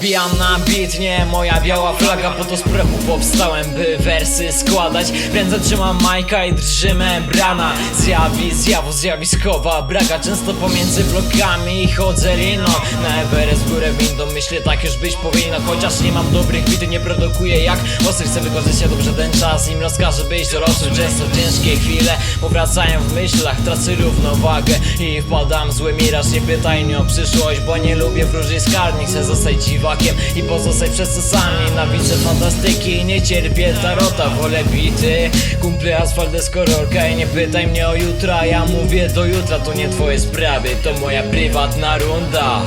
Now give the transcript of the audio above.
Bijam na bit, nie moja biała flaga Po to z prochu powstałem, by wersy składać. Ręce trzymam majka i drży membrana. Zjawi, zjawu, zjawiskowa braga Często pomiędzy blokami chodzę liną Na Everest górę windą, myślę tak już być powinno. Chociaż nie mam dobrych bity, nie produkuję jak Osy. Chcę wykorzystać dobrze ten czas Im rozkażę być dorosłym, często ciężkie chwile. Powracają w myślach, tracę równowagę I wpadam w zły miraż, nie pytaj mnie o przyszłość Bo nie lubię wróży skarni, chcę zostać dziwakiem I pozostać przez to sam. Nienawidzę fantastyki, nie cierpię tarota Wolę bity, kumple asfalt deskorolka I nie pytaj mnie o jutra, ja mówię do jutra To nie twoje sprawy, to moja prywatna runda